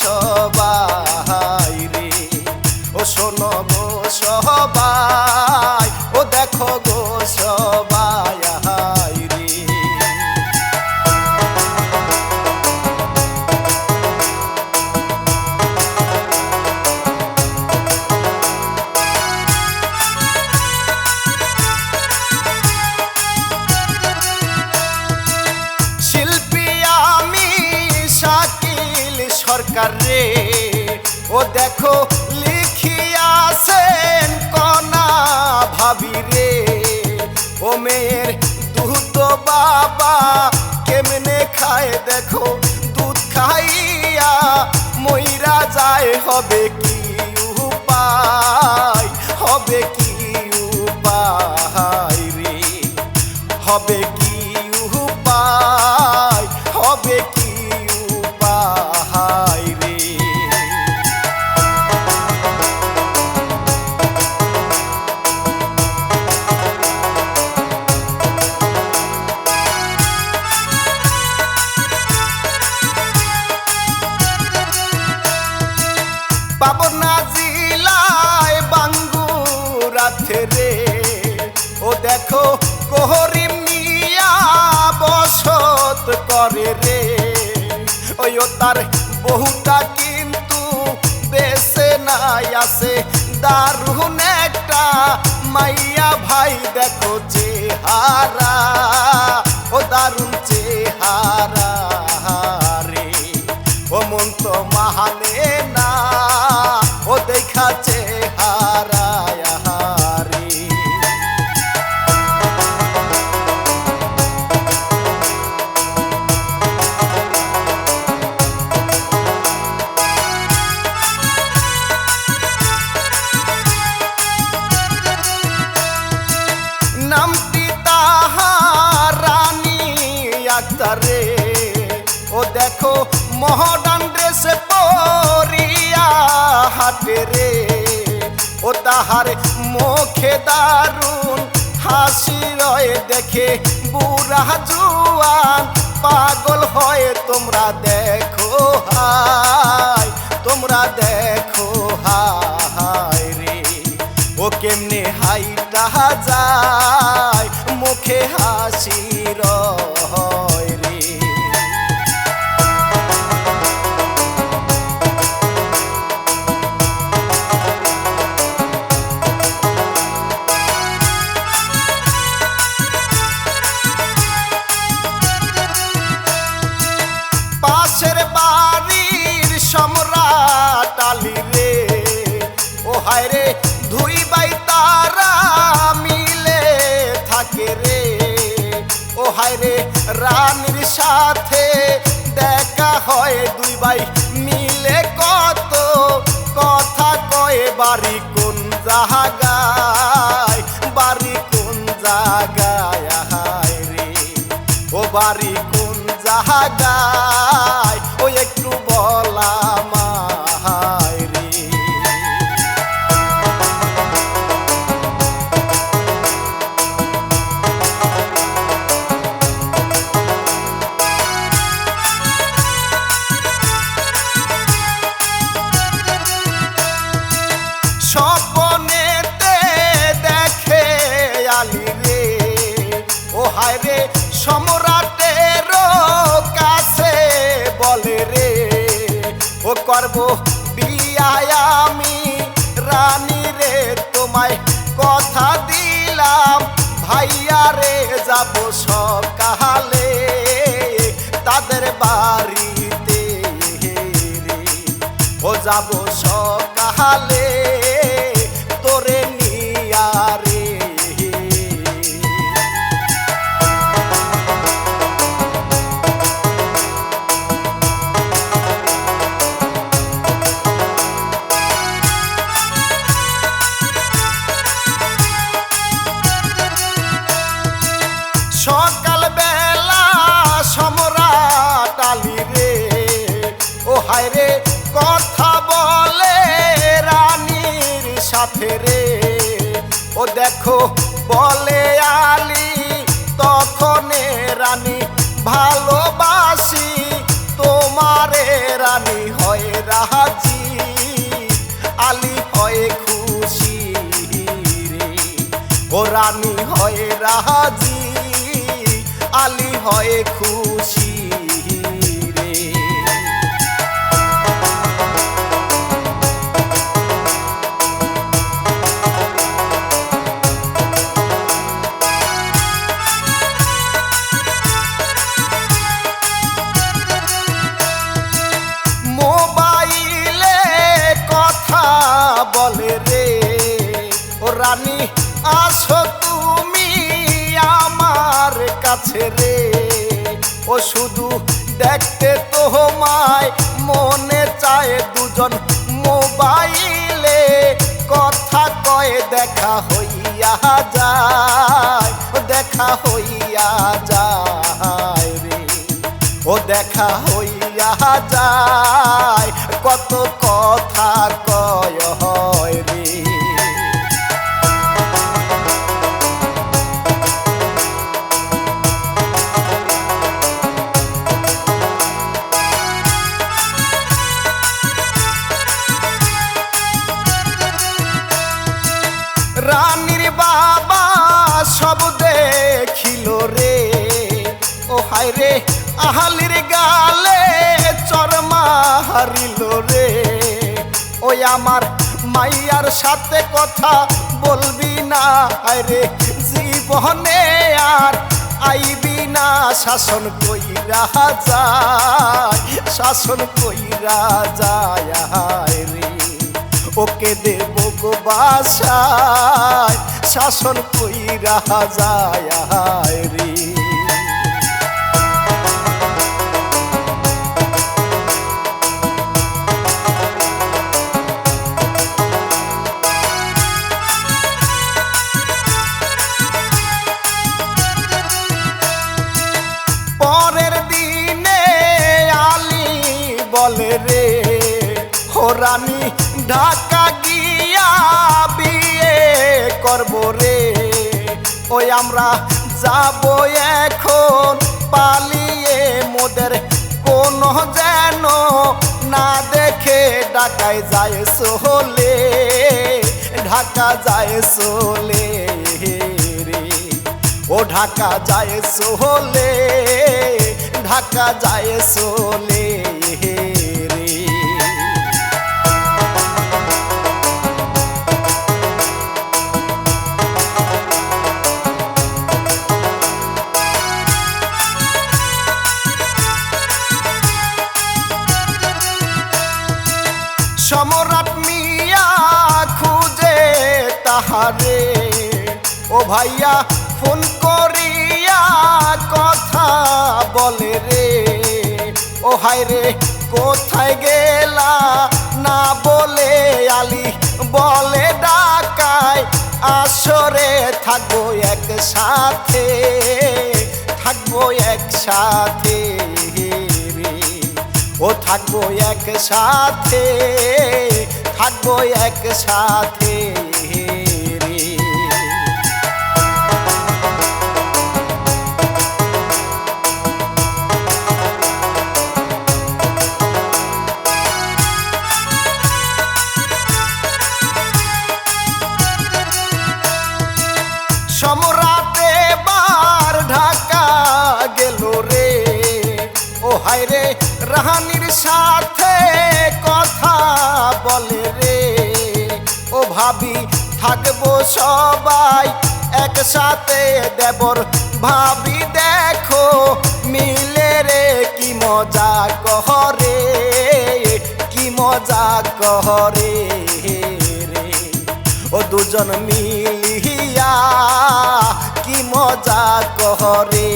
সবাই রে। ও শোনো কেমনে খায় দেখো? দুধ খাইয়া ময়রা যায়, হবে কি উপায়? হবে কি উপায় রে? হবে কি তার বহুটা কিন্তু বেসে নাই আছে। দারুণ একটা মাইয়া ভাই দেখো চেহারা। ও দারুণ চেহারা রে। ও মন্তম তাহার মুখে দারুণ হাসি রয়ে দেখে বুড়া জুয়ান পাগল হয়ে তোমরা দেখো হাই তোমরা দেখো হাই রে। ও কেমনে হাই তাহা যায়, মুখে হাসি রয়। বাড়ি কোন জাগায় বাড়ি কোন জাগায় রে। ও বাড়ি পারব। রে ও দেখো, বলে আলি, তখন রানী, ভালোবাসি, তোমারে রানী হয় রাজি আলি হয় খুশি রে, ও রানী হয় রাজি আলি হয় খুশি দেখা হইয়া যায় রে। ও দেখা হইয়া যায়। কত কথা আমার মাইয়ার সাথে কথা বলবি না। রে জীবনে আর আইবি না। শাসন কইরা যায়, শাসন কইরা যায় রে। ওকে দেব গো বাসায়, শাসন কইরা যায় রে। রে। ও রানী, ঢাকা গিয়া বিয়ে করব রে। ওই আমরা যাব এখন পালিয়ে, মোদের কোনো যেন না দেখে ঢাকায় যায় সোলে ঢাকা যায় সোলে রে। ও ঢাকা যায় সোলে ঢাকা যায় সোলে ভাইয়া, ফোন করিয়া কথা বলে রে। ও হাই রে, কোথায় গেলা? না বলে আলি, বলে ডাকায়। আসরে থাকব একসাথে থাকব একসাথে রে। ও থাকব একসাথে থাকব একসাথে থাকব সবাই একসাথে, দেবর ভাবি দেখো, মিলে রে কি মজা কহরে, কি মজা কহরে রে। ও দুজন মিলিয়া কি মজা কহরে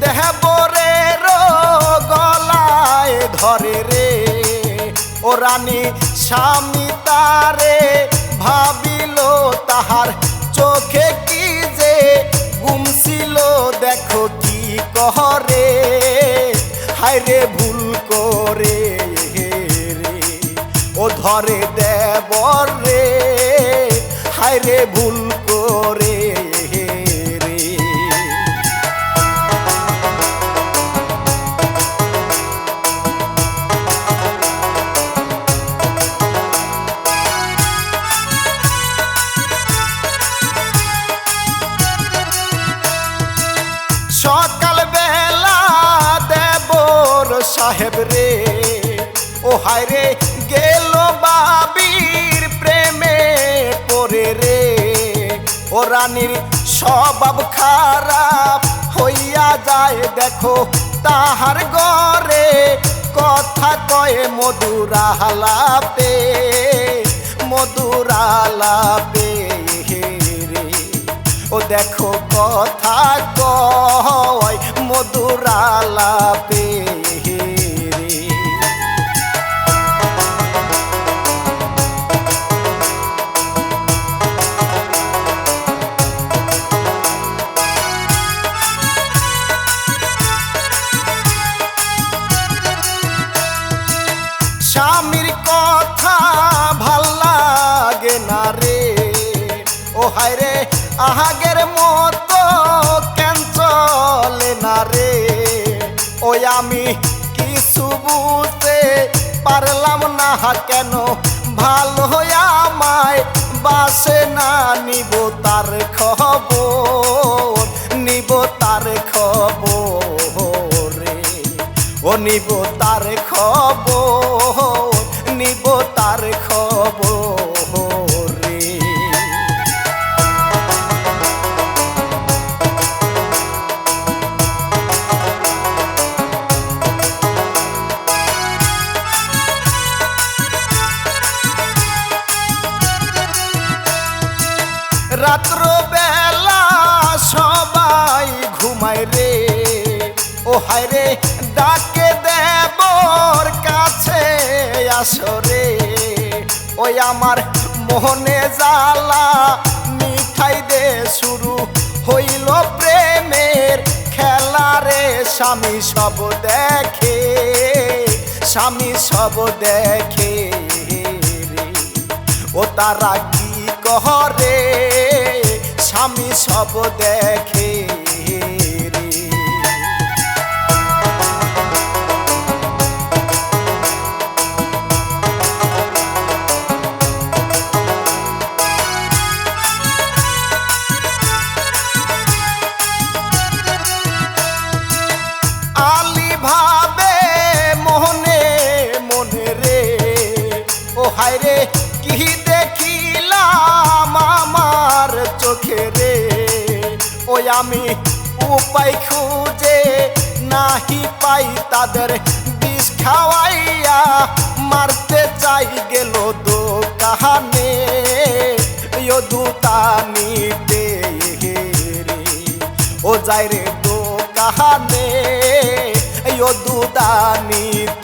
দেহব রে গলায় ধরে রে। ও রানী, স্বামী তারে ভাবিল তাহার চোখে কি যে গুমছিল দেখো কি কহরে। হায়রে ভুল করে ও ধরে দেব রে। হায়রে ভুল করে সাহেব রে। ও হায় রে, গেল বাবির প্রেমে পরে রে। ও রানীর স্বভাব খারাপ হইয়া যায়, দেখো তাহার গরে কথা কয়ে মধুরালাপে মধুরালাপে রে। ও দেখো কথা কয় মধুরালাপে রে আমি কিছু বুঝতে পারলাম না, কেন ভালো আমায় বাসে না নিব তার খবর, নিব তার খবর ও নিব ওই আমার মোহনে জ্বালা, মিঠাই দে শুরু হইল প্রেমের খেলা রে। স্বামী সব দেখে, স্বামী সব দেখে ও তারা কি কহরে স্বামী সব দেখে। ওই আমি উপায় খুঁজে নাহি পাই তাদের বিষ খাওয়াইয়া, মারতে চাই গেল দোকানে। ও দুতানিতে রে, ও যাই রে দোকানে। ও দুদানিতে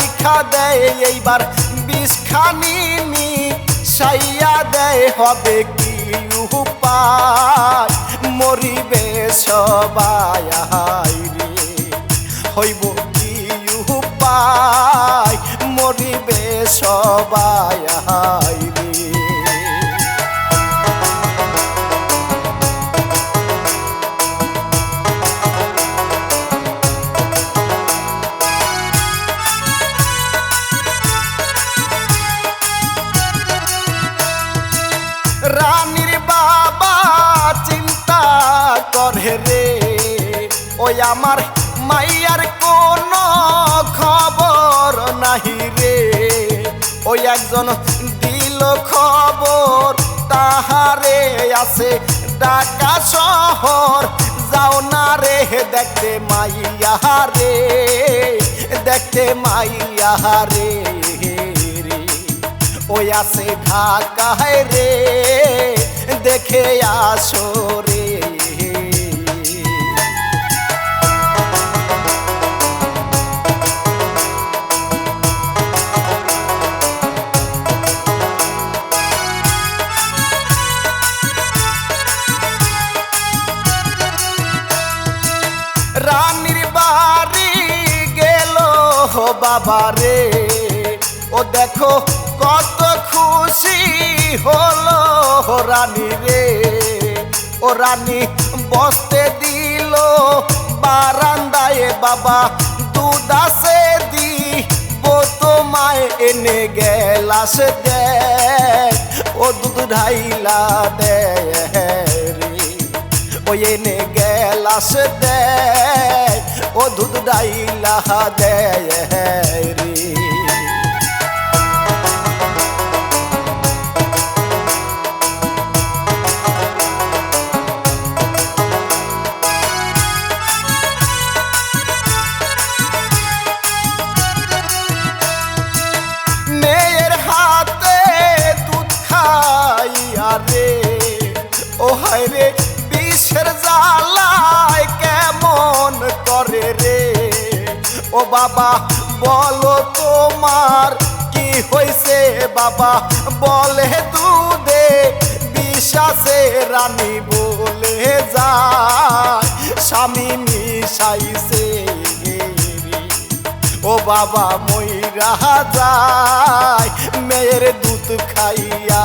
রাইখা দেয়, এইবার বিষখানি নি সাইয়া দেয়, হবে কি উপায়? মরিবে সবাই রে, হইব কি উপায়? মরিবে সবাই রে। আছে ঢাকা শহর। যাও না রে, দেখতে মাইয়া রে, দেখতে মাইয়া রে। ওই আছে ঢাকায় রে, দেখে আসো বাবা রে। ও দেখো কত খুশি হলো রানী রে। ও রানী বসতে দিল বারান্দায়, বাবা দুধ আসে দি তোমায় এনে গেলাস দে ও দুধ ঢাইলা দে রে। ও এনে গেলাস দে ও দুধ ডাইলা দে রে। বাবা, বলো তোমার কি হয়েছে বাবা? বলে দুধে বিশ্বাসে রানী বলে যায় স্বামী মিশাইছে ও বাবা ময়রা যায়, মেয়ের দুধ খাইয়া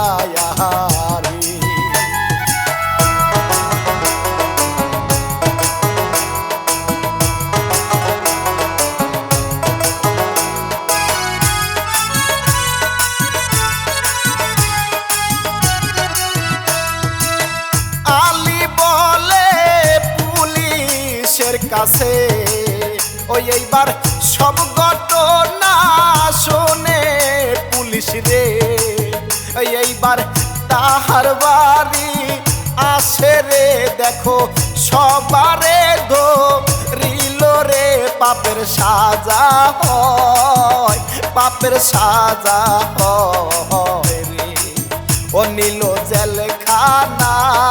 সাজা হয় পাপের সাজা হয় রে। ও নীল জেলখানায়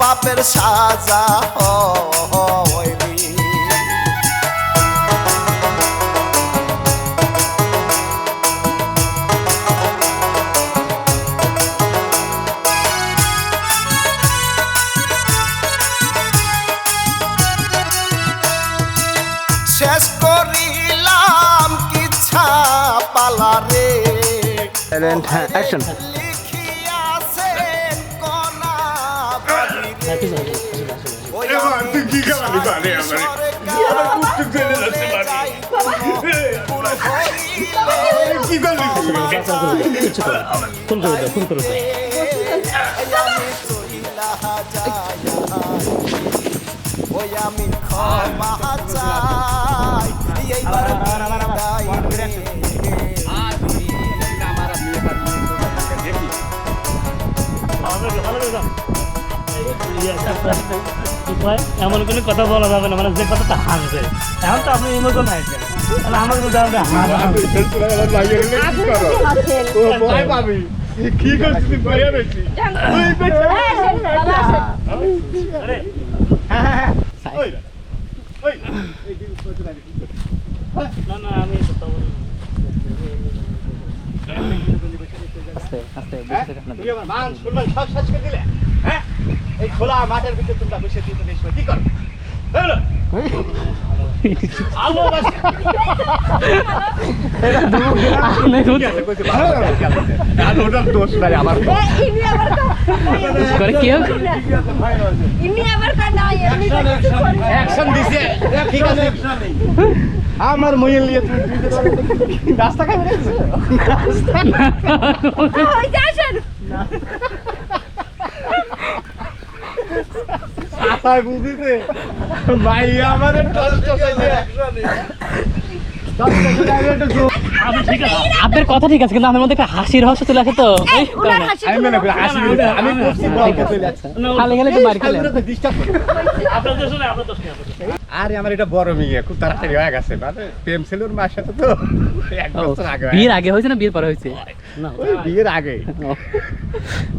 পাপের সাজা হয়। কিছু করে ফোন করে দাও ফোন করে দাও এমন কোনো কথা বলা যাবে না মানে যে কথাটা হাসবে। এখন তো আপনি ইমোশন আইছেন তাহলে তো হাসবে। আমার কি করছিস রয়েছিস? তুই বেঁচে ওই, ওই, না না আমি কথা বলব তুই আমার মান সম্মান সব শেষ করে দিলে হ্যাঁ? এই খোলা মাঠের ভিতরে তোমরা বসে তুমি কি করো? আমার মইল নিয়ে রাস্তা খাই বেরিয়েছো ওই যে আসেন আয় বুঝিতে মাইয়া আমাদের টস টস আপনি ঠিক আছে। আপনার কথা ঠিক আছে কিন্তু আমার মধ্যে একটা হাসির রহস্য চলে আসে তো। হাসি মনে বুঝছি না, খালি তো মার। আরে আমার এটা বড় মেয়ে খুব তাড়াতাড়ি হয়ে গেছে। মানে প্রেম ছিল মার সাথে তো। এক বছর আগে বিয়ের আগে হয়েছে না বিয়ের পরে হয়েছে? ওই বিয়ের আগে।